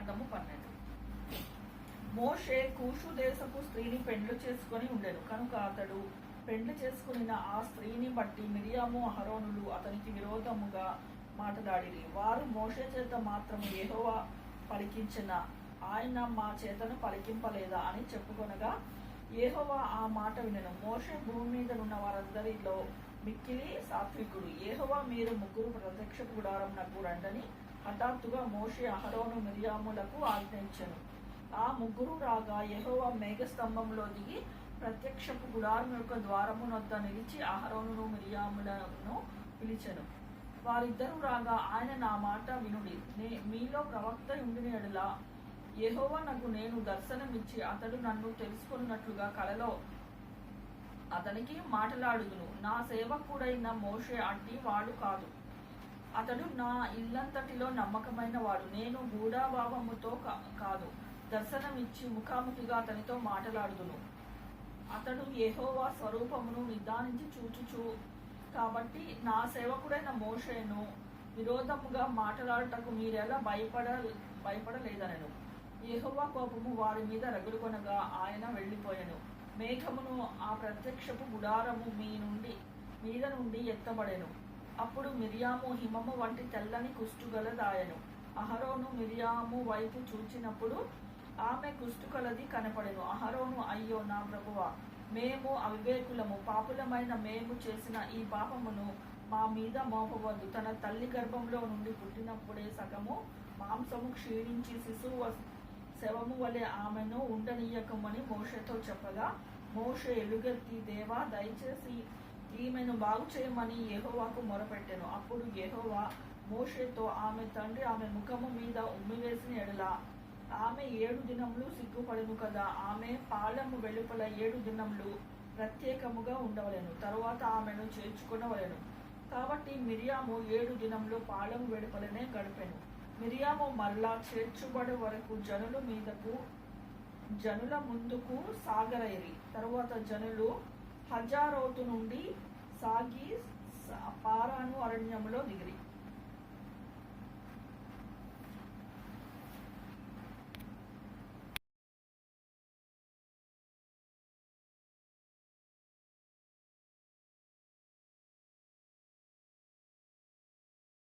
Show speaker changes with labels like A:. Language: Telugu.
A: ఖండము పన్నెండు. మోషే కూషు దేశపు స్త్రీని పెండ్లు చేసుకొని ఉండెను. కనుక అతడు పెండ్లు చేసుకుని ఆ స్త్రీని బట్టి మిరియాము అహరోనులు అతనికి విరోధముగా మాట్లాడిరి. వారు మోషే చేత మాత్రం ఏహోవా పలికించిన ఆయన మా చేతను పలికింపలేదా అని చెప్పుకొనగా ఏహోవా ఆ మాట వినను. మోషే భూమి మీద ఉన్న వారందరిలో మిక్కిలి సాత్వికుడు. ఏహోవా మీరు ముగ్గురు ప్రత్యక్ష గుడారం నాకు రండని హఠాత్తుగా మోషి అహరోను మిరియాములకు ఆజ్ఞయించెను. ఆ ముగ్గురు రాగా యెహోవా మేఘస్తంభంలో దిగి ప్రత్యక్షపు గుడారం యొక్క ద్వారమునొద్ద నిలిచి అహరోను మిరియాములను పిలిచెను. వారిద్దరూ రాగా ఆయన నా మాట వినుడి. నే- మీలో ప్రవక్త ఉండిన ఎడలా యెహోవా నాకు నేను దర్శనమిచ్చి అతడు నన్ను తెలుసుకున్నట్లుగా కలలో అతనికి మాటలాడుదును నా సేవకుడైన మోషే అంటే వాడు కాదు. అతడు నా ఇల్లంతటిలో నమ్మకమైన వాడు. నేను గూఢాభావముతో కా- కాదు దర్శనమిచ్చి ముఖాముఖిగా అతనితో మాటలాడుదును. అతడు ఏహోవా స్వరూపమును నిదానించి చూచుచు కాబట్టి నా సేవకుడైన మోషేను విరోధముగా మాట్లాడుటకు మీరెలా భయపడ భయపడలేదనను. యెహోవా కోపము వారి మీద రగులుకొనగా ఆయన వెళ్ళిపోయాను. మేఘమును ఆ ప్రత్యక్షపు గుడారము మీ నుండి మీద నుండి ఎత్తబడెను. అప్పుడు మిరియాము హిమము వంటి తెల్లని కుష్టుగలదాయను. అహరోను మిరియాము వైపు చూచినప్పుడు ఆమె కుష్టుకలది కనపడెను. అహరోను అయ్యో నా ప్రభువ మేము అవివేకులము. పాపులమైన మేము చేసిన ఈ పాపమును మా మీద మోపవద్దు. తన తల్లి గర్భంలో నుండి పుట్టినప్పుడే సగము మాంసము క్షీణించి శిశువు శవము వలె ఆమెను ఉండనీయకమని మోషతో చెప్పగా మోషే ఎలుగెత్తి దేవా దయచేసి ఈమెను బాగు చేయమని ఎహోవాకు మొరపెట్టెను. అప్పుడు ఎహోవా మోషేతో ఆమె తండ్రి ఆమె ముఖము మీద ఉమ్మివేసిన ఎడల ఆమె ఏడు దినములు సిగ్గుపడెను కదా. ఆమె పాలము వెలుపల ఏడు దినములు ప్రత్యేకముగా ఉండవలను. తరువాత ఆమెను చేర్చుకునవలను. కాబట్టి మిరియాము ఏడు దినములు పాలము వెలుపలనే గడిపెను. మిరియాము మరలా చేర్చుబడి వరకు జనుల మీదకు జనుల ముందుకు సాగరైరి. తరువాత జనులు హజారోతు నుండి సాగి పారాను అరణ్యంలో దిగిరి.